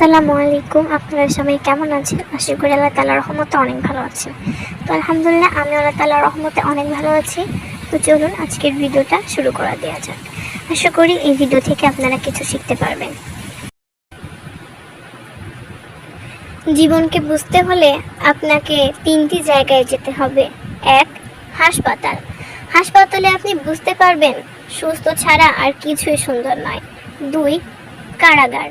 আসসালামু আলাইকুম। আপনারা সবাই কেমন আছেন? আশা করি আল্লাহ তালার রহমতে অনেক ভালো আছেন। তো আলহামদুলিল্লাহ, আমি আল্লাহ তালার রহমতে অনেক ভালো আছি। তো চলুন আজকের ভিডিওটা শুরু করা দেওয়া যাক। আশা করি এই ভিডিও থেকে আপনারা কিছু শিখতে পারবেন। জীবনকে বুঝতে হলে আপনাকে তিনটি জায়গায় যেতে হবে। এক, হাসপাতাল। হাসপাতালে আপনি বুঝতে পারবেন, সুস্থ ছাড়া আর কিছুই সুন্দর নয়। দুই, কারাগার।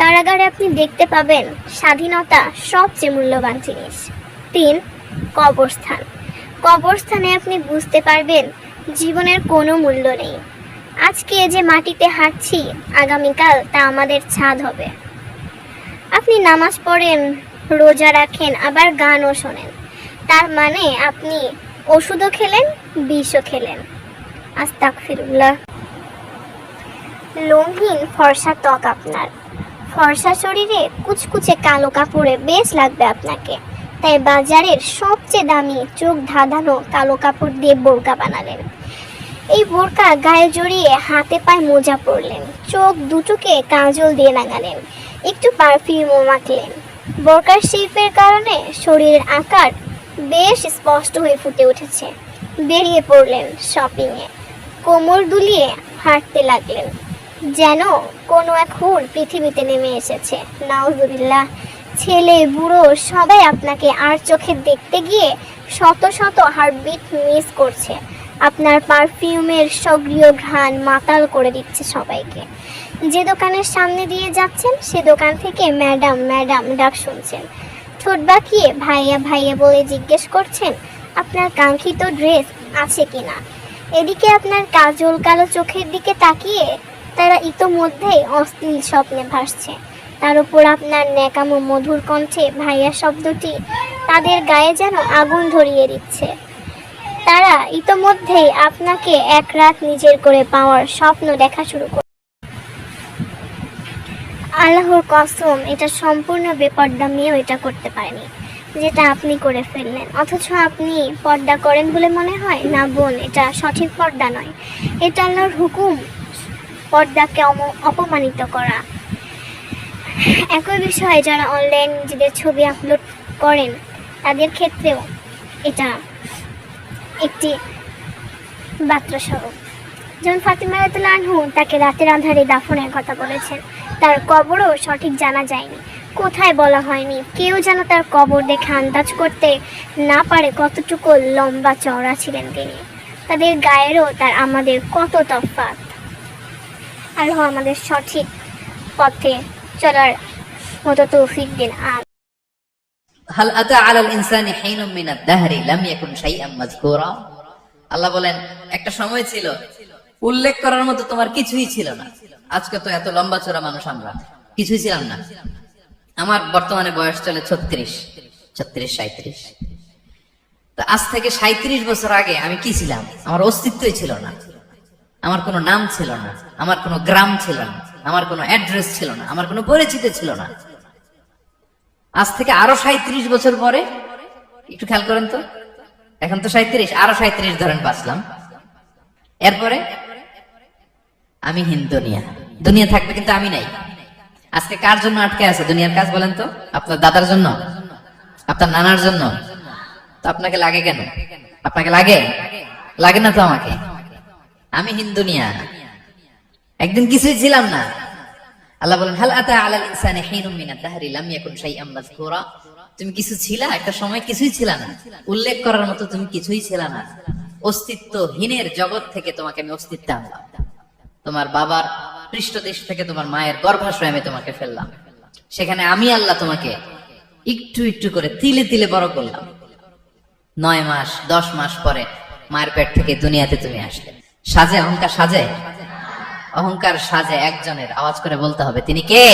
কারাগারে আপনি দেখতে পাবেন স্বাধীনতা সবচেয়ে মূল্যবান জিনিস। তিন, কবরস্থান। কবরস্থানে আপনি বুঝতে পারবেন জীবনের কোনো মূল্য নেই। আজকে যে মাটিতে হাঁটছি, আগামীকাল তা আমাদের ছাদ হবে। আপনি নামাজ পড়েন, রোজা রাখেন, আবার গানও শোনেন। তার মানে আপনি ওষুধও খেলেন, বিষও খেলেন। আস্তাক ফিরুল্লাহ লোমহীন ফর্সা ত্বক আপনার। ফর্সা শরীরে কুচকুচে কালো কাপড়ে বেশ লাগবে আপনাকে। তাই বাজারের সবচেয়ে দামি চোখ ধাঁধানো কালো কাপড় দিয়ে বোরকা বানালেন। এই বোরকা গায়ে জড়িয়ে হাতে পায়ে মোজা পরলেন। চোখ দুটোকে কাজল দিয়ে লাগালেন একটু পারফিউমও মাখলেন। বোরকার শিল্পের কারণে শরীরের আকার বেশ স্পষ্ট হয়ে ফুটে উঠেছে। বেরিয়ে পড়লেন শপিংয়ে কোমর দুলিয়ে হাঁটতে লাগলেন। যেন কোনো এক হুর পৃথিবীতে নেমে এসেছে। নাউজুবিল্লাহ, ছেলে, বুড়ো, সবাই আপনাকে আর চোখে দেখতে গিয়ে শত শত হার্টবিট মিস করছে। আপনার পারফিউমের সক্রিয় ঘ্রাণ মাতাল করে দিচ্ছে সবাইকে। যে দোকানের সামনে দিয়ে যাচ্ছেন, সে দোকান থেকে ম্যাডাম ম্যাডাম ডাক শুনছেন। ঠোঁট বাঁকিয়ে ভাইয়া ভাইয়া বলে জিজ্ঞেস করছেন, আপনার কাঙ্ক্ষিত ড্রেস আছে কিনা? এদিকে আপনার কাজল কালো চোখের দিকে তাকিয়ে তারা ইতোমধ্যেই অশ্লীল স্বপ্নে ভাসছে। তার উপর আপনার ন্যাকামো মধুর কণ্ঠে ভাইয়া শব্দটি তাদের গায়ে যেন আগুন ধরিয়ে দিচ্ছে। তারা ইতোমধ্যেই আপনাকে এক রাত নিজের করে পাওয়ার স্বপ্ন দেখা শুরু করে আল্লাহর কসম, এটা সম্পূর্ণ বেপর্দা মেয়েও এটা করতে পারেনি, যেটা আপনি করে ফেললেন। অথচ আপনি পর্দা করেন বলে মনে হয়? না বোন, এটা সঠিক পর্দা নয়। এটা আল্লাহর হুকুম। পর্দাকে অপমানিত করা। একই বিষয়ে যারা অনলাইন নিজেদের ছবি আপলোড করেন, তাদের ক্ষেত্রেও এটা একটি বার্তা স্বরূপ। যেমন ফাতিমা রাতুল্লাহ আনহু তাকে রাতের আধারে দাফনের কথা বলেছেন। তার কবরও সঠিক জানা যায়নি। কোথায় বলা হয়নি? কেউ যেন তার কবর দেখে আন্দাজ করতে না পারে কতটুকু লম্বা চওড়া ছিলেন তিনি। তাদের গায়েরও তার আমাদের কত তফাৎ। আল্লাহ আমাদের সঠিক পথে চলার মতো তৌফিক দিন। আর হাল আতা আলাল ইনসানি হিনুম মিনাদ দাহরি লাম ইয়াকুন শাইআম মাযকুরা আল্লাহ বলেন, একটা সময় ছিল, উল্লেখ করার মতো তোমার কিছুই ছিল না। আজকে তো এত লম্বা চড়া মানুষ আমরা, কিছুই ছিলাম না। আমার বর্তমানে বয়স চলে ছত্রিশ ছত্রিশ সাঁত্রিশ তো আজ থেকে সাঁত্রিশ বছর আগে আমি কি ছিলাম? আমার অস্তিত্বই ছিল না। আমার কোনো নাম ছিল না, আমার কোনো গ্রাম ছিল না, আমার কোনো অ্যাড্রেস ছিল না, আমার কোনো পরিচিত ছিল না। আজ থেকে আরও সাঁত্রিশ বছর পরে, একটু খেয়াল করেন তো, এখন তো সাঁত্রিশ আরও সাঁত্রিশ ধরেন বাঁচলাম। এরপরে আমি হিন দুনিয়া দুনিয়া থাকবে কিন্তু আমি নাই। আজকে কার জন্য আটকে আছে? দুনিয়ার কাজ বলেন তো, আপনার দাদার জন্য, আপনার নানার জন্য। তো আপনাকে লাগে কেন? আপনাকে লাগে? লাগে না তো আমাকে? আমি হিন দুনিয়া একদিন কিছুই ছিলাম না। আল্লাহ বলেন, হাল আতা আলাল ইনসানি হিনুম মিনাদ দাহরি, লাম ইয়াকুন শাইআম মাযকুরা? তুমি কিছু ছিলা? একটা সময় কিছুই ছিল না। উল্লেখ করার মতো তুমি কিছুই ছিল না। অস্তিত্বহীনের জগৎ থেকে তোমাকে আমি অস্তিত্ব আনলাম। তোমার বাবার পৃষ্ঠদেশ থেকে তোমার মায়ের গর্ভাশয় আমি তোমাকে ফেললাম। সেখানে আমি আল্লাহ তোমাকে একটু একটু করে তিলে তিলে বড় করলাম। নয় মাস, দশ মাস পরে মায়ের পেট থেকে দুনিয়াতে তুমি আসলে। সাজে অহংকার সাজে? অহংকার সাজে একজনের আওয়াজ করে বলতে হবে। তিনি কে?